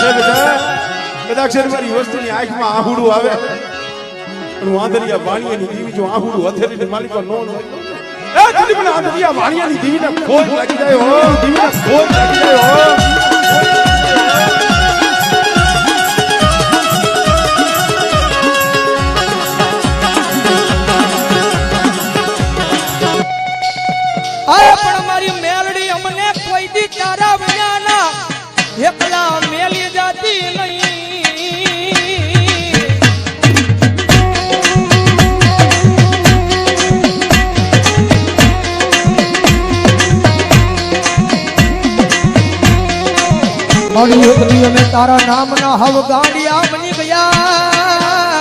છે કદાચ મારી વસ્તુની આંખમાં આહુડું આવે. પણ વાંદરિયા વાણિયાની દીવી જો આહુડું અથેરીને માલિકો નો નો એ વાંદરિયા વાણિયાની દીવીને ખોજ લાગી જાય હો. દીવીને ખોજ લાગી જાય હો. મારી એકલી અમે તારા નામના હવ ગાંડિયા બની ગયા.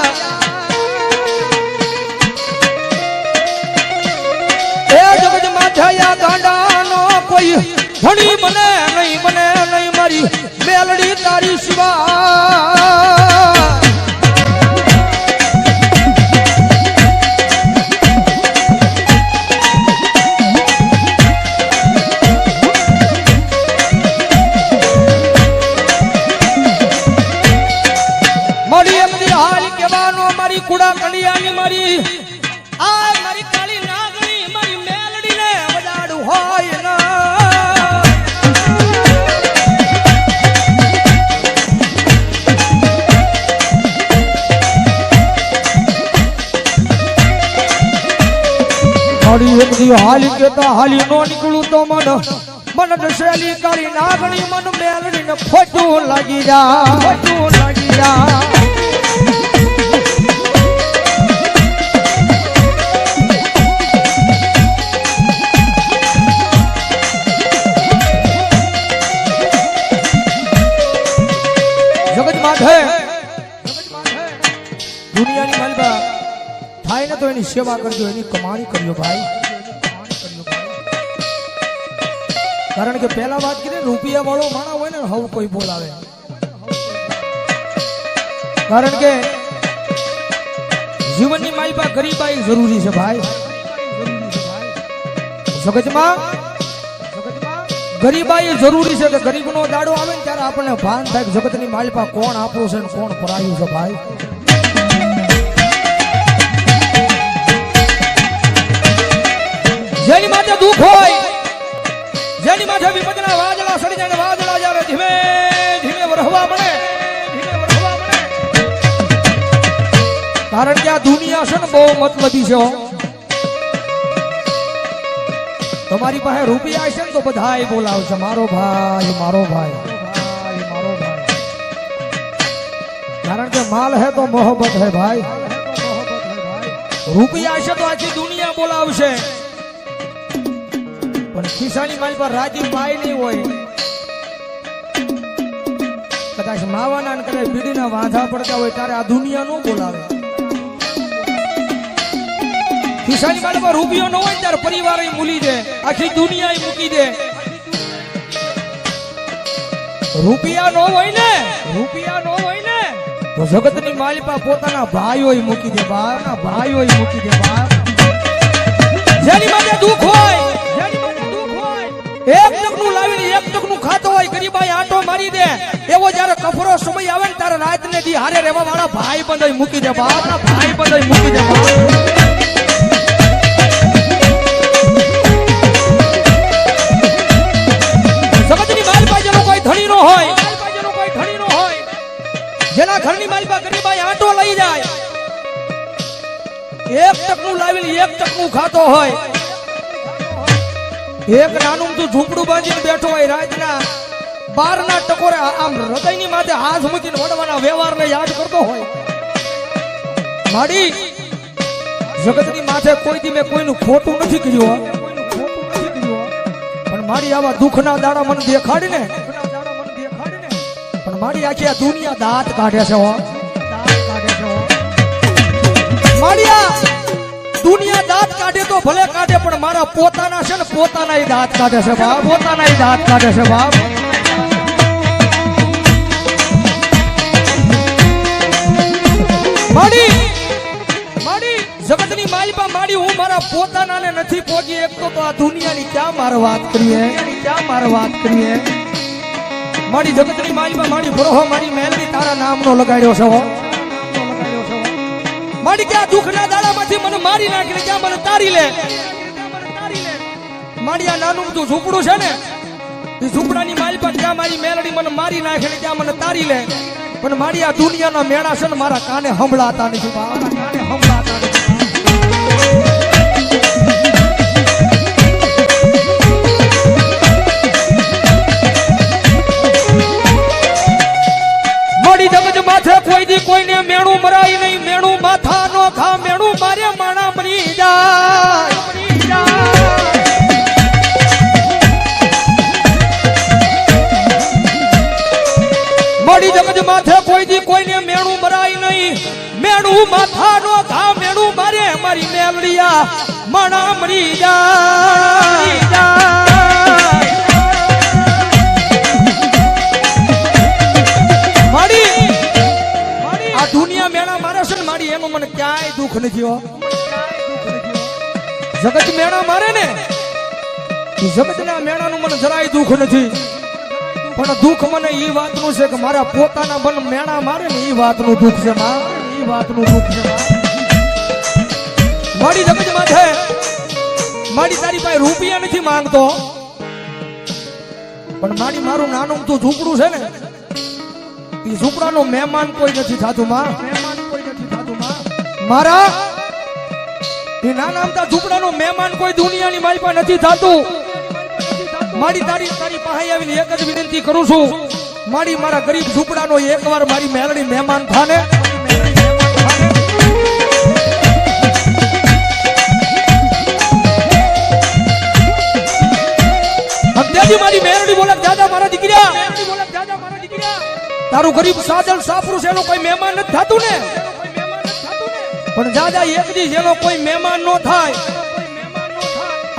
એ જગત માથાયા ગાંડાનો કોઈ ધણી બને નહીં બને નહીં મારી મેલડી તારી સિવા મારી, આ મારી કાળી નાગણી, મારી મેલડીને વડાડું હોય ના. હાલી એક હાલી કેતા હાલી નો નીકળું તો મન. મન દશેલી કાળી નાગણી, મન મેલડીને ફોટું લાગી જા. ફોટું લાગી જા. સેવા કરજો, એની કમાણી કરજો ભાઈ. કારણ કે પહેલા વાત કરી રૂપિયા વાળો માણા હોય ને, હવ કોઈ બોલાવે. કારણ કે જીવનની માઈપા ગરીબાઈ જરૂરી છે ભાઈ. જગતમાં ગરીબાઈ જરૂરી છે કે ગરીબનો દાડો આવે ને ત્યારે આપણને ભાન થાય કે જગતની માલપા કોણ આપણું છે કોણ પરાયું છે ભાઈ. જેની માથે દુઃખ હોય જેની માથે વિપદના વાદળા સડી જાય વાદળા જ્યારે ધીમે ધીમે વરહવા મળે કારણ કે આ દુનિયા છે ને બહુ મતલબી છે તમારી પાસે રૂપિયા છે ને તો બધાય બોલાવશે મારો ભાઈ મારો ભાઈ, મારો ભાઈ. કારણ કે માલ હે તો મોહબત હે ભાઈ. રૂપિયા છે તો આખી દુનિયા બોલાવશે. ખિસ્સાની માલ પર રાજી પાય નહીં હોય. કદાચ માવાના ને કદાચ બીડીના વાંધા પડતા હોય ત્યારે આ દુનિયા નો બોલાવે. ખિસ્સાની માલ પર રૂપિયો ન હોય ત્યારે પરિવાર મૂલી દે. આખી દુનિયા મૂકી દે. રૂપિયા નો હોય ને, રૂપિયા નો હોય ને, તો જગતની માલિપા પોતાના ભાઈઓ મૂકી દે બાના ભાઈઓ મૂકી દે, બા. જેની ખાતો હોય ગરીબાઈ મારી દે. એવો જયારે કફરો સમય આવે ને ત્યારે રાત ને દી હારે રેવા વાળા ભાઈ બંધ મૂકી દે. ભાઈ બંધ મૂકી દે. નો હોય. નો આંટો લઈ જાય. એક ટકનું લાવીને એક ટકનું ખાતો હોય. એક નાનું ઝૂંપડું બાંધીને બેઠો હોય રાતના. બારના ટકોરે આમ હૃદયની માથે હાથ મૂકીને વડવાના વ્યવહારને યાદ કરતો હોય. માડી, જગતની માથે કોઈ દી મેં કોઈનું ખોટું નથી કર્યું પણ મારી આવા દુઃખના દાડા મને દેખાડે ને પણ મારી આખી આ દુનિયા દાંત કાઢે છે મારી આ દુનિયા દાંત કાઢે તો ભલે કાઢે, પણ મારા પોતાના છે ને પોતાના દાંત કાઢે છે, બાપ. પોતાના દાંત કાઢે છે, બાપ. માડી માડી, જગતની માલિપા માડી, હું મારા પોતાનાને નથી પોગી. એક તો આ દુનિયાની ક્યાં માર વાત કરીએ? ક્યાં માર વાત કરીએ? માડી, જગતની માલિકા માડી બરોહો મારી મહેલની તારા નામનો લગાડ્યો છે હો. મારી ક્યાં દુઃખના દાડામાંથી મને મારી નાખીને ક્યાં મને તારી લે? માડી, આ નાનું તું ઝૂંપડું છે ને, એ ઝૂંપડાની માલિકા જ્યાં મારી મેલડી મને મારી નાખે ને ત્યાં મને તારી લે? પણ મારી આ દુનિયાના મેળા છે ને મારા કાને સંભળાતા નથી. મારા કાને સંભળાતા નથી કોઈને મેણું મરાય નહીં, મેણું માથા નો ખા મેણું મારે માણા મરી જાય માથે કોઈ દી કોઈને મેણું મરાય નહીં. મેણું માથા નો ઘા મેણું મારે મારી મેલડિયા. મણા મરી જા દુનિયા મેળા મારે છે ને મારી એમાં મને ક્યાંય દુઃખ નથી હો. જગત મેળા મારે ને. જગતના મેળાનું મને જરાય દુઃખ નથી. પણ દુઃખ મને એ વાતનું છે કે મારા પોતાના બન મેણા મારે ને એ વાતનું દુઃખ છે માં. એ વાતનું દુઃખ છે મારી જગત માથે મારી તારી પાસે રૂપિયા નથી માંગતો. પણ મારી મારું નાનું તું ઝૂંપડું છે ને એ ઝૂંપડાનો મહેમાન કોઈ નથી થતું માં. મારા એ નાના ઝૂંપડાનો મહેમાન કોઈ દુનિયાની મારી પાસે નથી થતું. મારી તારી તારી પાસે આવીને એક જ વિનંતી કરું છું. મારી, મારા ગરીબ ઝૂંપડાનો એકવાર મારી મેલડી મહેમાન થાને. મારી મેરડી બોલે, દાદા મારા દીકરા, તારું ગરીબ સાજલ સાપરું છે એનો કોઈ મહેમાન નથી થતું ને? પણ દાદા, એક દી જેનો કોઈ મહેમાન નો થાય.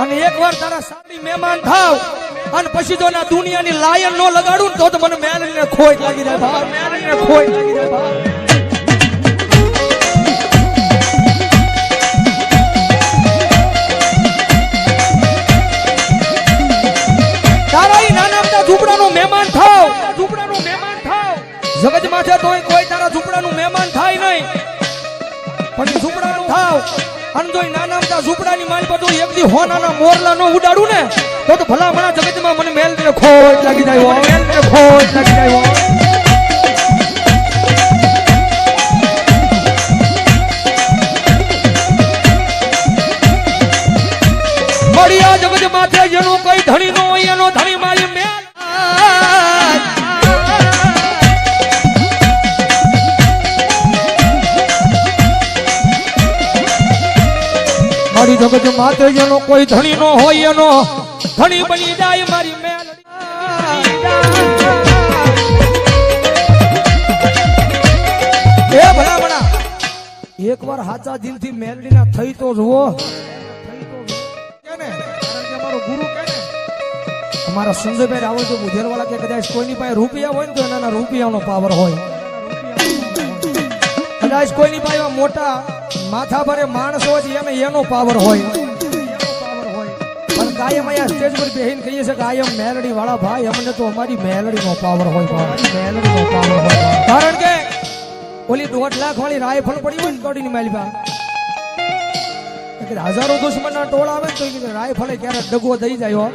અને એકવાર તારા સાડી મહેમાન થાવ. અને પછી જો ના દુનિયાની લાયન નો લગાડું તો મને મેલડીને ખોટ લાગી જાય ભાવ મેલડીને ખોટ લાગી જાય ભાવ થાવ. અને જો નાના મોટા ઝૂંપડાની માલ પર જો એક દી હોનાના મોરલા નો ઉડાડું ને, તો તો ભલા ભણા જગતમાં મને મેલ ને ખોજ લાગી જાય હો મેલ ને ખોજ લાગી જાય હો મળ્યા જગત માથે, જેનો કઈ ધણી નો એનો ધણી મારી મેલ જગત માત્ર જેનો કોઈ ધણી નો હોય એનો. ધણી બની જાય મારી મેલ. એ ભલા ભલા. એકવાર હાચા દિલથી મેલડીના થઈ તો જુઓ. ને? અમારા સુંદરભાઈ રાવલ તો બુધેરવાળા કે કદાચ કોઈની પાસે રૂપિયા હોય ને તો એના રૂપિયાનો પાવર હોય. કદાચ કોઈની પાસે મોટા માથા ભરે માણસો જ છે એને પાવર હોય. પણ કાયમ અહીંયા સ્ટેજ પર બેહીને કહીએ છીએ કે કાયમ મેલડી વાળા ભાઈ, અમને તો અમારી મેલડીનો પાવર હોય. મેલડીનો પાવર હોય. કારણ કે ઓલી દોઢ લાખ વાળી રાયફળ પડી હોય ને કોડીની કીધું હજારો દુશ્મનના ટોળા આવે ને તો રાયફળે ક્યારેક દગો થઈ જાય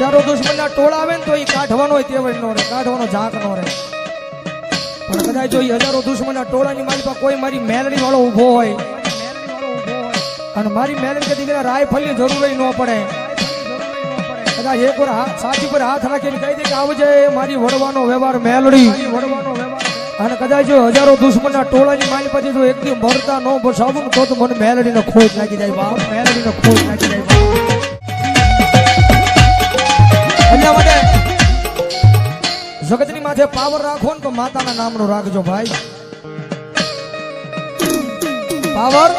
હજારો દુશ્મનના ટોળા આવે ને તો એ કાઢવાનો હોય તેવડ નો રહે કાઢવાનો ઝાંક નો રહે પણ કદાચ જો હજારો દુશ્મન ટોળાની મારી પાસે કોઈ મારી મેલડી વાળો ઊભો હોય, અને મારી મેલડી કે દીકરા રાયફલની જરૂર ન પડે. કદાચ એક વાર હાથ સાચી પર હાથ રાખીને કહી દે કે આવજે, મારી વડવાનો વ્યવહાર મેલડી. વડવાનો વ્યવહાર અને કદાચ જો હજારો દુશ્મનના ટોળાની મારી પછી જો એકદમ મરતા ન બસાવું તો મને મેલડીને ખોટ લાગી જાય. બાપ, મેલડીને ખોટ લાગી જાય. પાવર રાખો ને તો માતાના નામનો રાખજો ભાઈ. પાવર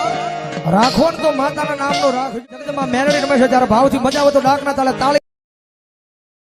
રાખો ને તો માતાના નામનો રાખજો જગતમાં મેલડી રમે છે, જ્યારે ભાવથી મજા આવે તો ડાકના તાલે તાળી